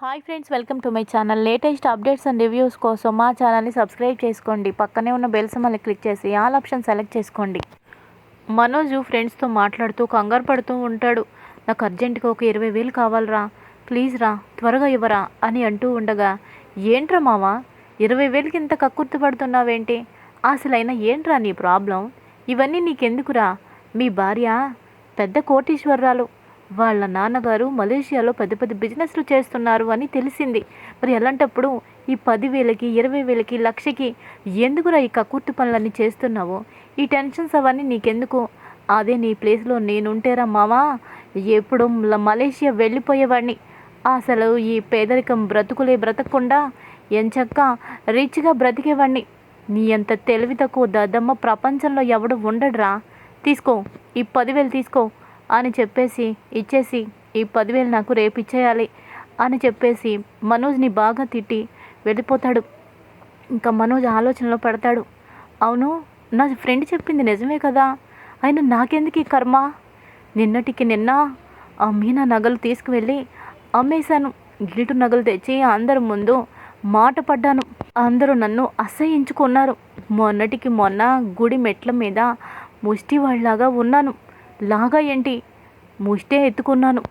Hi friends welcome to my channel. Latest updates and reviews కోసం మా ఛానల్ని subscribe చేసుకోండి. పక్కనే ఉన్న బెల్ సింబల్ని క్లిక్ చేసి ఆల్ ఆప్షన్ సెలెక్ట్ చేసుకోండి. మనోజు ఫ్రెండ్స్తో మాట్లాడుతూ కంగారు పడుతూ ఉంటాడు. నాకు అర్జెంటుగా ఒక ఇరవై వేలు కావాలరా. ప్లీజ్ రా త్వరగా ఇవ్వరా అని అంటూ ఉండగా ఏంట్రా మావా? ఇరవై వేలకి ఇంత కక్కుర్తి పడుతున్నావేంటి? అసలైనా ఏంట్రా నీ ప్రాబ్లం? ఇవన్నీ నీకెందుకురా? మీ భార్య పెద్ద కోటీశ్వరరాలు. వాళ్ళ నాన్నగారు మలేషియాలో పెద్ద పెద్ద బిజినెస్లు చేస్తున్నారు అని తెలిసింది. మరి అలాంటప్పుడు ఈ పదివేలకి ఇరవై వేలకి లక్షకి ఎందుకురా ఈ కక్కుర్తి పనులన్నీ చేస్తున్నావు? ఈ టెన్షన్స్ అవన్నీ నీకెందుకు? అదే నీ ప్లేస్లో నేనుంటేరా మావా? ఎప్పుడు మలేషియా వెళ్ళిపోయేవాడిని అసలు ఈ పేదరికం బ్రతుకులే బ్రతకకుండా ఎంచక్క రిచ్గా బ్రతికేవాడిని నీ అంత తెలివి తక్కువ దద్దమ్మ ప్రపంచంలో ఎవడు ఉండడురా? తీసుకో ఈ పదివేలు తీసుకో. అని చెప్పేసి ఇచ్చేసి ఈ పదివేలు నాకు రేపు ఇచ్చేయాలి అని చెప్పేసి మనోజ్ని బాగా తిట్టి వెళ్ళిపోతాడు. ఇంకా మనోజ్ ఆలోచనలో పడతాడు. అవును నా ఫ్రెండ్ చెప్పింది నిజమే కదా. అయినా నాకెందుకు ఈ కర్మ? నిన్నటికి నిన్న ఆ మీనా నగలు తీసుకువెళ్ళి అమ్మేశాను. గిల్టు నగలు తెచ్చి అందరి ముందు మాట పడ్డాను. అందరూ నన్ను అసహించుకున్నారు. మొన్నటికి మొన్న గుడి మెట్ల మీద ముష్టి వాళ్ళలాగా ఉన్నాను. లాగా ఏంటి? ముష్టే ఎత్తుకున్నాను.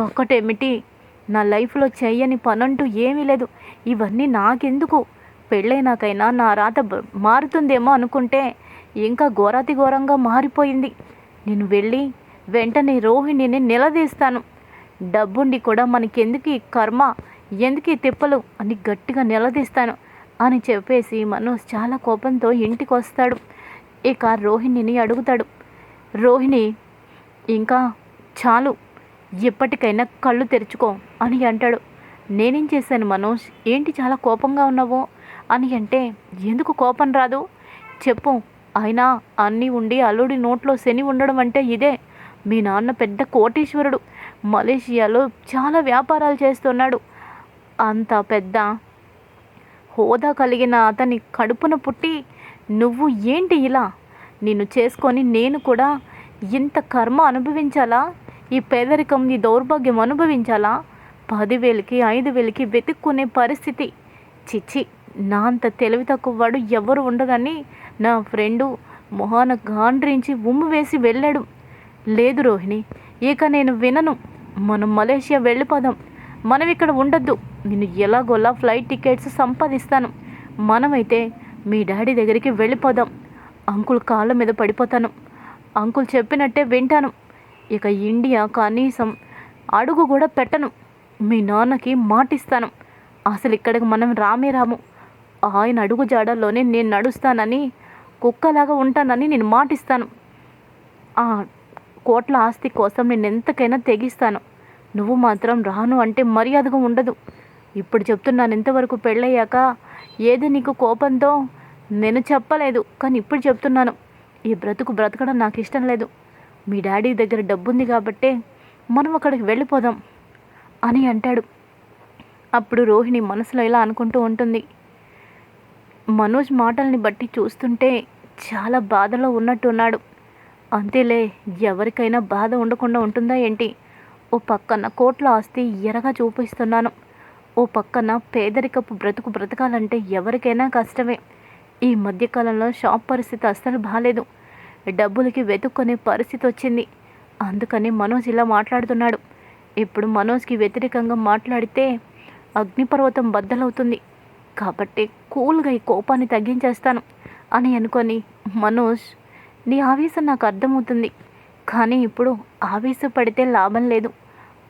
ఒక్కటేమిటి? నా లైఫ్లో చేయని పనంటూ ఏమీ లేదు. ఇవన్నీ నాకెందుకు? పెళ్ళైనాకైనా నా రాత మారుతుందేమో అనుకుంటే ఇంకా ఘోరాతి ఘోరంగా మారిపోయింది. నేను వెళ్ళి వెంటనే రోహిణిని నిలదీస్తాను. డబ్బుండి కూడా మనకెందుకు ఈ కర్మ? ఎందుకు ఈ తిప్పలు? అని గట్టిగా నిలదీస్తాను అని చెప్పేసి మనోజ్ చాలా కోపంతో ఇంటికి వస్తాడు ఇక రోహిణిని అడుగుతాడు. రోహిణి ఇంకా చాలు ఎప్పటికైనా కళ్ళు తెరుచుకో అని అంటాడు. నేనేం చేశాను మనోజ్? ఏంటి చాలా కోపంగా ఉన్నావు? అని అంటే ఎందుకు కోపం రాదు? చెప్పు. అయినా అన్నీ ఉండి అల్లుడి నోట్లో శని ఉండడం అంటే ఇదే. మీ నాన్న పెద్ద కోటీశ్వరుడు. మలేషియాలో చాలా వ్యాపారాలు చేస్తున్నాడు. అంత పెద్ద హోదా కలిగిన అతని కడుపున పుట్టి నువ్వు ఏంటి ఇలా? నిన్ను చేసుకొని నేను కూడా ఇంత కర్మ అనుభవించాలా? ఈ పేదరికం ఈ దౌర్భాగ్యం అనుభవించాలా? పదివేలకి ఐదు వేలకి వెతుక్కునే పరిస్థితి. చిచ్చి నా అంత తెలివి తక్కువ వాడు ఎవరు ఉండదని నా ఫ్రెండు మొహాన గాండ్రించి ఉమ్ము వేసి వెళ్ళాడు. లేదు రోహిణి ఇక నేను వినను. మనం మలేషియా వెళ్ళిపోదాం. మనం ఇక్కడ ఉండొద్దు. నేను ఎలాగోలా ఫ్లైట్ టికెట్స్ సంపాదిస్తాను. మనమైతే మీ డాడీ దగ్గరికి వెళ్ళిపోదాం. అంకుల్ కాళ్ళ మీద పడిపోతాను. అంకుల్ చెప్పినట్టే వింటాను. ఇక ఇండియా కనీసం అడుగు కూడా పెట్టను. మీ నాన్నకి మాటిస్తాను. అసలు ఇక్కడికి మనం రామే రాము. ఆయన అడుగు జాడల్లోనే నేను నడుస్తానని కుక్కలాగా ఉంటానని నేను మాటిస్తాను. ఆ కోట్ల ఆస్తి కోసం నేను ఎంతకైనా తెగిస్తాను. నువ్వు మాత్రం రాను అంటే మర్యాదగా ఉండదు. ఇప్పుడు చెప్తున్నాను ఇంతవరకు పెళ్ళయ్యాక ఏది నీకు కోపంతో నేను చెప్పలేదు. కానీ ఇప్పుడు చెప్తున్నాను. ఈ బ్రతుకు బ్రతకడం నాకు ఇష్టం లేదు. మీ డాడీ దగ్గర డబ్బుంది కాబట్టే మనం అక్కడికి వెళ్ళిపోదాం అని అంటాడు. అప్పుడు రోహిణి మనసులో ఇలా అనుకుంటూ ఉంటుంది. మనోజ్ మాటల్ని బట్టి చూస్తుంటే చాలా బాధలో ఉన్నట్టున్నాడు అంతేలే ఎవరికైనా బాధ ఉండకుండా ఉంటుందా ఏంటి? ఓ పక్కన కోట్ల ఆస్తి ఎరగా చూపిస్తున్నాను. ఓ పక్కన పేదరికపు బ్రతుకు బ్రతకాలంటే ఎవరికైనా కష్టమే. ఈ మధ్యకాలంలో షాప్ పరిస్థితి అస్సలు బాగాలేదు డబ్బులకి వెతుక్కునే పరిస్థితి వచ్చింది. అందుకని మనోజ్ ఇలా మాట్లాడుతున్నాడు. ఇప్పుడు మనోజ్కి వ్యతిరేకంగా మాట్లాడితే అగ్నిపర్వతం బద్దలవుతుంది. కాబట్టి కూల్గా ఈ కోపాన్ని తగ్గించేస్తాను అని అనుకొని మనోజ్ నీ ఆవేశం నాకు అర్థమవుతుంది. కానీ ఇప్పుడు ఆవేశపడితే లాభం లేదు.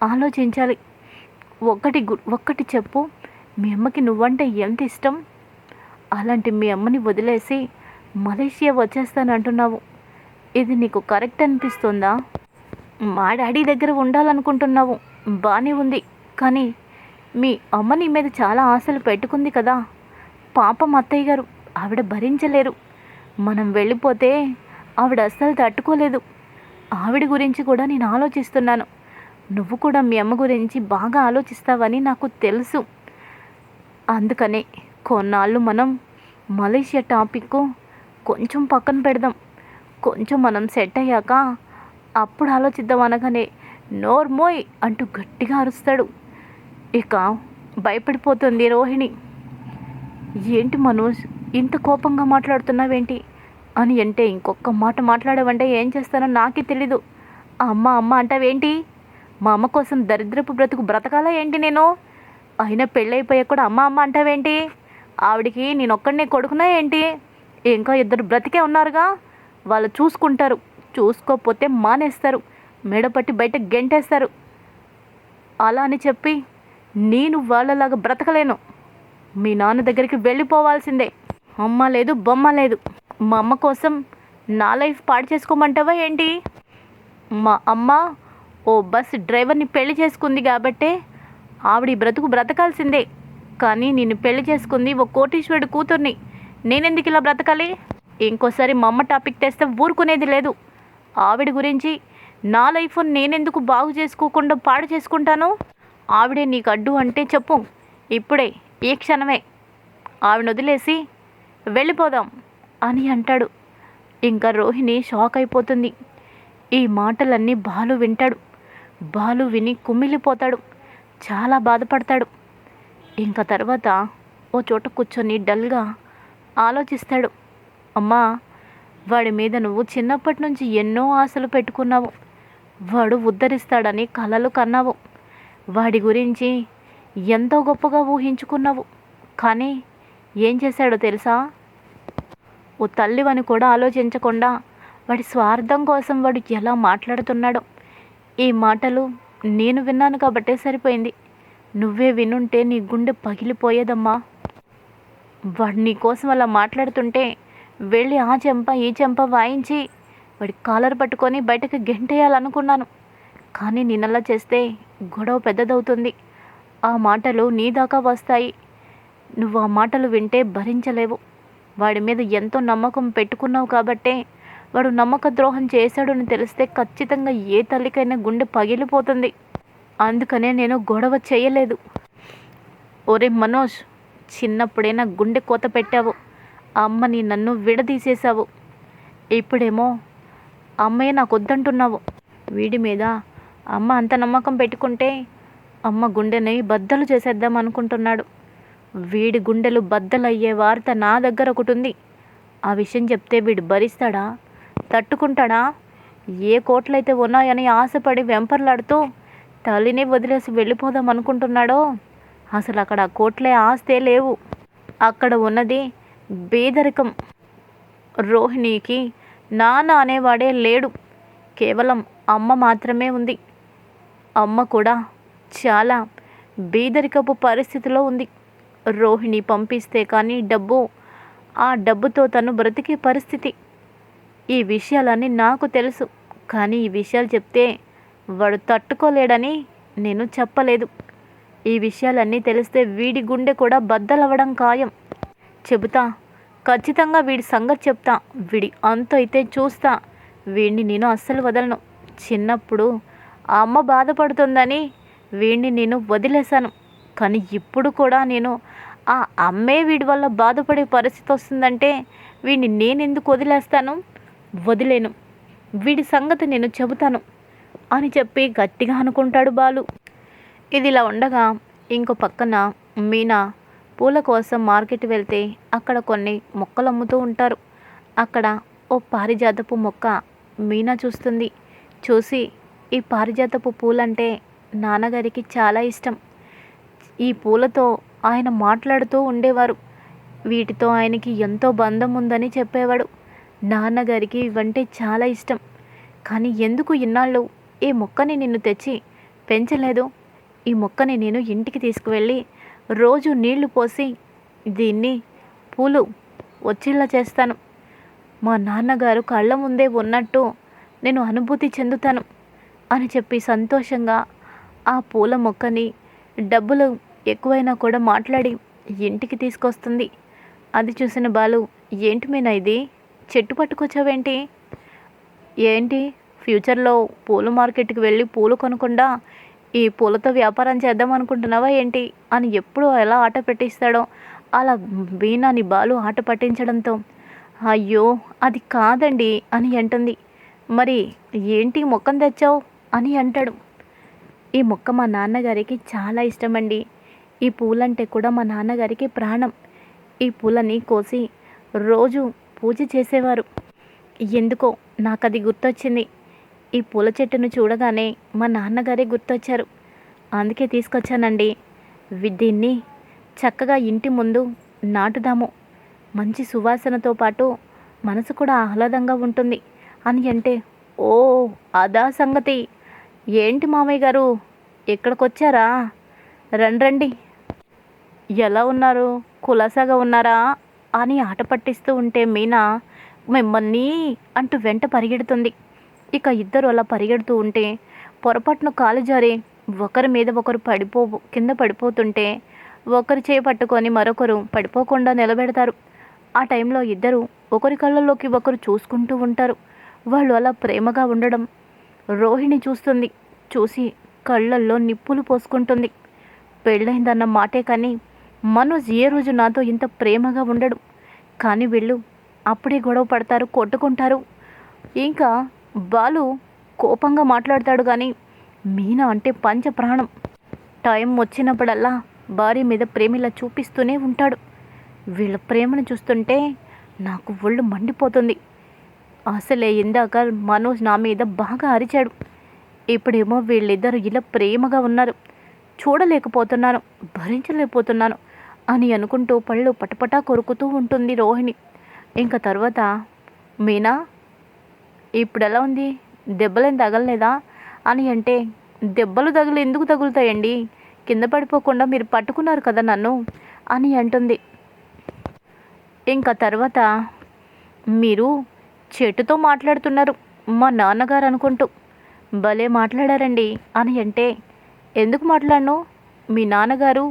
ఆలోచించాలి. ఒక్కటి గు- ఒక్కటి చెప్పు. మీ అమ్మకి నువ్వంటే ఎంత ఇష్టం? అలాంటి మీ అమ్మని వదిలేసి మలేషియా వచ్చేస్తాను అంటున్నావు ఇది నీకు కరెక్ట్ అనిపిస్తుందా? మా డాడీ దగ్గర ఉండాలనుకుంటున్నావు. బాగానే ఉంది. కానీ మీ అమ్మ నీ మీద చాలా ఆశలు పెట్టుకుంది కదా. పాపం అత్తయ్య గారు ఆవిడ భరించలేరు. మనం వెళ్ళిపోతే ఆవిడ అస్సలు తట్టుకోలేదు. ఆవిడ గురించి కూడా నేను ఆలోచిస్తున్నాను. నువ్వు కూడా మీ అమ్మ గురించి బాగా ఆలోచిస్తావని నాకు తెలుసు. అందుకనే కొన్నాళ్ళు మనం మలేషియా టాపిక్ కొంచెం పక్కన పెడదాం. కొంచెం మనం సెట్ అయ్యాక అప్పుడు ఆలోచిద్దాం అనగానే నోర్మోయ్ అంటూ గట్టిగా అరుస్తాడు. ఇక భయపడిపోతుంది రోహిణి. ఏంటి మనోజ్ ఇంత కోపంగా మాట్లాడుతున్నావేంటి? అని అంటే ఇంకొక మాట మాట్లాడవంటే ఏం చేస్తానో నాకే తెలీదు. అమ్మ అమ్మ అంటావేంటి? మా అమ్మ కోసం దరిద్రపు బ్రతుకు బ్రతకాలా ఏంటి నేను? అయినా పెళ్ళైపోయాక కూడా అమ్మ అమ్మ అంటావేంటి? ఆవిడికి నేను ఒక్కడనే కొడుకునా ఏంటి? ఇంకా ఇద్దరు బ్రతికే ఉన్నారుగా? వాళ్ళు చూసుకుంటారు. చూసుకోకపోతే మానేస్తారు. మెడపట్టి బయట గెంటేస్తారు. అలా అని చెప్పి నేను వాళ్ళలాగా బ్రతకలేను. మీ నాన్న దగ్గరికి వెళ్ళిపోవాల్సిందే. అమ్మ లేదు బొమ్మ లేదు. మా అమ్మ కోసం నా లైఫ్ పాడు చేసుకోమంటావా ఏంటి? మా అమ్మ ఓ బస్ డ్రైవర్ని పెళ్ళి చేసుకుంది కాబట్టే ఆవిడ బ్రతుకు బ్రతకాల్సిందే. కానీ నేను పెళ్ళి చేసుకుంది ఓ కోటీశ్వరుడు కూతుర్ని. నేనెందుకు ఇలా బ్రతకాలి? ఇంకోసారి మా అమ్మ టాపిక్ తెస్తే ఊరుకునేది లేదు. ఆవిడ గురించి నా లైఫ్ నేనెందుకు బాగు చేసుకోకుండా పాడు చేసుకుంటాను? ఆవిడే నీకు అడ్డు అంటే చెప్పు. ఇప్పుడే ఈ క్షణమే. ఆవిడ వదిలేసి వెళ్ళిపోదాం అని అంటాడు. ఇంకా రోహిణి షాక్ అయిపోతుంది. ఈ మాటలన్నీ బాలు వింటాడు. బాలు విని కుమిలిపోతాడు. చాలా బాధపడతాడు. ఇంకా తర్వాత ఓ చోట కూర్చొని డల్గా ఆలోచిస్తాడు. అమ్మా వాడి మీద నువ్వు చిన్నప్పటి నుంచి ఎన్నో ఆశలు పెట్టుకున్నావు. వాడు ఉద్ధరిస్తాడని కలలు కన్నావు. వాడి గురించి ఎంతో గొప్పగా ఊహించుకున్నావు. కానీ ఏం చేశాడో తెలుసా? ఓ తల్లివని కూడా ఆలోచించకుండా వాడి స్వార్థం కోసం వాడు ఎలా మాట్లాడుతున్నాడో. ఈ మాటలు నేను విన్నాను కాబట్టే సరిపోయింది. నువ్వే వినుంటే నీ గుండె పగిలిపోయేదమ్మా. వాడు నీ కోసం అలా మాట్లాడుతుంటే వెళ్ళి ఆ చెంప ఈ చెంప వాయించి వాడి కాలర్ పట్టుకొని బయటకు గెంటేయాలనుకున్నాను. కానీ నేనలా చేస్తే గొడవ పెద్దదవుతుంది. ఆ మాటలు నీ దాకా వస్తాయి. నువ్వు ఆ మాటలు వింటే భరించలేవు. వాడి మీద ఎంతో నమ్మకం పెట్టుకున్నావు కాబట్టే వాడు నమ్మక ద్రోహం చేశాడని తెలిస్తే ఖచ్చితంగా ఏ తల్లికైనా గుండె పగిలిపోతుంది. అందుకనే నేను గొడవ చేయలేదు. ఒరే మనోజ్ చిన్నప్పుడే నా గుండె కోత పెట్టావు. అమ్మని నన్ను విడదీసేశావు. ఇప్పుడేమో అమ్మయ్య నాకు వద్దంటున్నావు వీడి మీద అమ్మ అంత నమ్మకం పెట్టుకుంటే అమ్మ గుండెని బద్దలు చేసేద్దాం అనుకుంటున్నాడు. వీడి గుండెలు బద్దలయ్యే వార్త నా దగ్గర ఒకటి ఉంది ఆ విషయం చెప్తే వీడు భరిస్తాడా? తట్టుకుంటాడా? ఏ కోట్లయితే ఉన్నాయని ఆశపడి వెంపర్లాడుతూ తల్లిని వదిలేసి వెళ్ళిపోదాం అనుకుంటున్నాడో? అసలు అక్కడ ఆ కోట్లే ఆస్తే లేవు. అక్కడ ఉన్నది బేదరికం. రోహిణికి నాన్న అనేవాడే లేడు. కేవలం అమ్మ మాత్రమే ఉంది. అమ్మ కూడా చాలా బీదరికపు పరిస్థితిలో ఉంది. రోహిణి పంపిస్తే కానీ డబ్బు ఆ డబ్బుతో తను బ్రతికే పరిస్థితి. ఈ విషయాలన్నీ నాకు తెలుసు. కానీ ఈ విషయాలు చెప్తే వాడు తట్టుకోలేడని నేను చెప్పలేదు. ఈ విషయాలన్నీ తెలిస్తే వీడి గుండె కూడా బద్దలవ్వడం ఖాయం. చెబుతా ఖచ్చితంగా వీడి సంగతి చెప్తా. వీడి అంత అయితే చూస్తా. వీడిని నేను అస్సలు వదలను. చిన్నప్పుడు ఆ అమ్మ బాధపడుతుందని వీడిని నేను వదిలేశాను. కానీ ఇప్పుడు కూడా నేను ఆ అమ్మే వీడి వల్ల బాధపడే పరిస్థితి వస్తుందంటే వీడిని నేను ఎందుకు వదిలేస్తాను? వదిలేను. వీడి సంగతి నేను చెబుతాను. అని చెప్పి గట్టిగా అనుకుంటాడు బాలు. ఇది ఇలా ఉండగా ఇంకో పక్కన మీనా పూల కోసం మార్కెట్ వెళ్తే అక్కడ కొన్ని మొక్కలు అమ్ముతూ ఉంటారు. అక్కడ ఓ పారిజాతపు మొక్క మీనా చూస్తుంది. చూసి ఈ పారిజాతపు పూలంటే నాన్నగారికి చాలా ఇష్టం. ఈ పూలతో ఆయన మాట్లాడుతూ ఉండేవారు. వీటితో ఆయనకి ఎంతో బంధం ఉందని చెప్పేవాడు. నాన్నగారికి ఇవంటే చాలా ఇష్టం. కానీ ఎందుకు ఇన్నాళ్ళు ఈ మొక్కని నిన్ను తెచ్చి పెంచలేదు. ఈ మొక్కని నేను ఇంటికి తీసుకువెళ్ళి రోజు నీళ్ళు పోసి దీన్ని పూలు వచ్చేలా చేస్తాను. మా నాన్నగారు కళ్ళ ముందే ఉన్నట్టు నేను అనుభూతి చెందుతాను అని చెప్పి సంతోషంగా ఆ పూల మొక్కని డబ్బులు ఎక్కువైనా కూడా మాట్లాడి ఇంటికి తీసుకొస్తుంది. అది చూసిన బాలు ఏంటి మీనా ఇది? చెట్టు పట్టుకొచ్చావేంటి? ఏంటి? ఫ్యూచర్లో పూల మార్కెట్కి వెళ్ళి పూలు కొనకుండా ఈ పూలతో వ్యాపారం చేద్దాం అనుకుంటున్నావా ఏంటి? అని ఎప్పుడు ఎలా ఆట పెట్టిస్తాడో అలా వీణాని బాలు ఆట పట్టించడంతో అయ్యో అది కాదండి అని అంటుంది. మరి ఏంటి మొక్కను తెచ్చావు? అని అంటాడు. ఈ మొక్క మా నాన్నగారికి చాలా ఇష్టమండి. ఈ పూలంటే కూడా మా నాన్నగారికి ప్రాణం. ఈ పూలని కోసి రోజు పూజ చేసేవారు. ఎందుకో నాకు అది గుర్తొచ్చింది. ఈ పూల చెట్టును చూడగానే మా నాన్నగారే గుర్తొచ్చారు. అందుకే తీసుకొచ్చానండి. దీన్ని చక్కగా ఇంటి ముందు నాటుదాము. మంచి సువాసనతో పాటు మనసు కూడా ఆహ్లాదంగా ఉంటుంది. అని అంటే ఓ అదా సంగతి. ఏంటి మామయ్య గారు? ఇక్కడికి వచ్చారా రండి రండి. ఎలా ఉన్నారు? కులాసాగా ఉన్నారా? అని ఆట పట్టిస్తూ ఉంటే మీనా మిమ్మల్ని అంటూ వెంట పరిగెడుతుంది. ఇక ఇద్దరు అలా పరిగెడుతూ ఉంటే పొరపాటున కాలు జారి ఒకరి మీద ఒకరు పడిపో కింద పడిపోతుంటే ఒకరు చేయి పట్టుకొని మరొకరు పడిపోకుండా నిలబెడతారు. ఆ టైంలో ఇద్దరు ఒకరి కళ్ళల్లోకి ఒకరు చూసుకుంటూ ఉంటారు. వాళ్ళు అలా ప్రేమగా ఉండడం రోహిణి చూస్తుంది. చూసి కళ్ళల్లో నిప్పులు పోసుకుంటుంది. పెళ్ళైందన్న మాటే కానీ మనోజ్ ఏ రోజు నాతో ఇంత ప్రేమగా ఉండడు. కానీ వీళ్ళు అప్పుడే గొడవ పడతారు కొట్టుకుంటారు. ఇంకా బాలు కోపంగా మాట్లాడతాడు కానీ మీనా అంటే పంచ ప్రాణం టైం వచ్చినప్పుడల్లా భార్య మీద ప్రేమిలా చూపిస్తూనే ఉంటాడు. వీళ్ళ ప్రేమను చూస్తుంటే నాకు ఒళ్ళు మండిపోతుంది. అసలే ఇందాక మనోజ్ నా మీద బాగా అరిచాడు. ఇప్పుడేమో వీళ్ళిద్దరు ఇలా ప్రేమగా ఉన్నారు. చూడలేకపోతున్నాను భరించలేకపోతున్నాను అని అనుకుంటూ పళ్ళు పటపటా కొరుకుతూ ఉంటుంది రోహిణి. ఇంకా తర్వాత మీనా ఇప్పుడు ఎలా ఉంది? దెబ్బలేం తగలలేదా? అని అంటే దెబ్బలు తగులు ఎందుకు తగులుతాయండి? కింద పడిపోకుండా మీరు పట్టుకున్నారు కదా నన్ను? అని అంటుంది. ఇంకా తర్వాత మీరు చెట్టుతో మాట్లాడుతున్నారు మా నాన్నగారు అనుకుంటూ. భలే మాట్లాడారండి అని అంటే ఎందుకు మాట్లాడను? మీ నాన్నగారు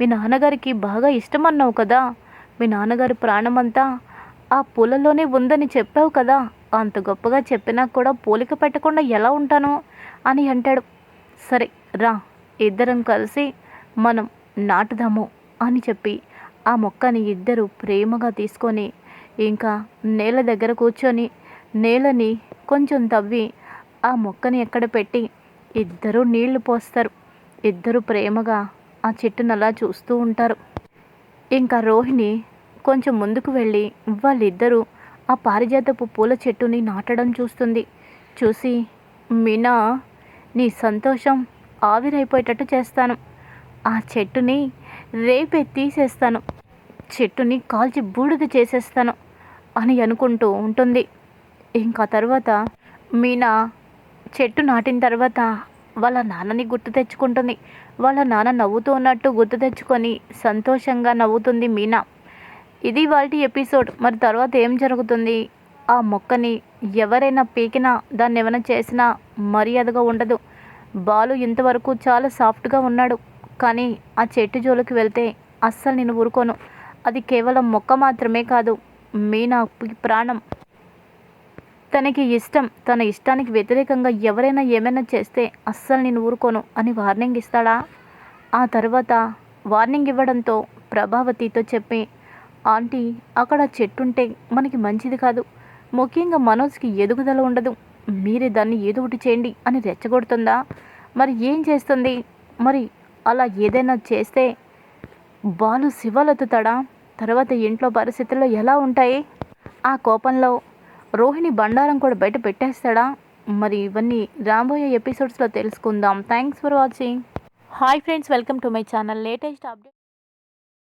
మీ నాన్నగారికి బాగా ఇష్టం అన్నావు కదా? మీ నాన్నగారి ప్రాణమంతా ఆ పూలలోనే ఉందని చెప్పావు కదా? అంత గొప్పగా చెప్పినా కూడా పోలిక పెట్టకుండా ఎలా ఉంటాను అని అంటాడు. సరే రా ఇద్దరం కలిసి మనం నాటుదాము అని చెప్పి ఆ మొక్కని ఇద్దరు ప్రేమగా తీసుకొని ఇంకా నేల దగ్గర కూర్చొని నేలని కొంచెం తవ్వి ఆ మొక్కని ఎక్కడ పెట్టి ఇద్దరు నీళ్ళు పోస్తారు. ఇద్దరు ప్రేమగా ఆ చెట్టును అలా చూస్తూ ఉంటారు. ఇంకా రోహిణి కొంచెం ముందుకు వెళ్ళి వాళ్ళిద్దరూ ఆ పారిజాతపు పూల చెట్టుని నాటడం చూస్తుంది. చూసి మీనా నీ సంతోషం ఆవిరైపోయేటట్టు చేస్తాను. ఆ చెట్టుని రేపే తీసేస్తాను. చెట్టుని కాల్చి బూడిద చేసేస్తాను అని అనుకుంటూ ఉంటుంది. ఇంకా తర్వాత మీనా చెట్టు నాటిన తర్వాత వాళ్ళ నాన్నని గుర్తు తెచ్చుకుంటుంది. వాళ్ళ నాన్న నవ్వుతూ ఉన్నట్టు గుర్తు తెచ్చుకొని సంతోషంగా నవ్వుతుంది మీనా. ఇది వాళ్ళ ఎపిసోడ్. మరి తర్వాత ఏం జరుగుతుంది? ఆ మొక్కని ఎవరైనా పీకినా దాన్ని ఏమైనా చేసినా మర్యాదగా ఉండదు. బాలు ఇంతవరకు చాలా సాఫ్ట్గా ఉన్నాడు. కానీ ఆ చెట్టు జోలికి వెళ్తే అస్సలు నేను ఊరుకోను. అది కేవలం మొక్క మాత్రమే కాదు మీనా ప్రాణం. తనకి ఇష్టం తన ఇష్టానికి వ్యతిరేకంగా ఎవరైనా ఏమైనా చేస్తే అస్సలు నేను ఊరుకోను అని వార్నింగ్ ఇస్తాడా? ఆ తర్వాత వార్నింగ్ ఇవ్వడంతో ప్రభావతితో చెప్పి ఆంటీ అక్కడ చెట్టుంటే మనకి మంచిది కాదు. ముఖ్యంగా మనోజ్కి ఎదుగుదల ఉండదు. మీరే దాన్ని ఏదో ఒకటి చేయండి అని రెచ్చగొడుతుందా? మరి ఏం చేస్తుంది? మరి అలా ఏదైనా చేస్తే బాలు శివలెత్తుతాడా? తర్వాత ఇంట్లో పరిస్థితుల్లో ఎలా ఉంటాయి? ఆ కోపంలో రోహిణి బండారం కూడా బయట పెట్టేస్తాడా? మరి ఇవన్నీ రాబోయే ఎపిసోడ్స్లో తెలుసుకుందాం. Thanks for watching hi friends welcome to my channel latest update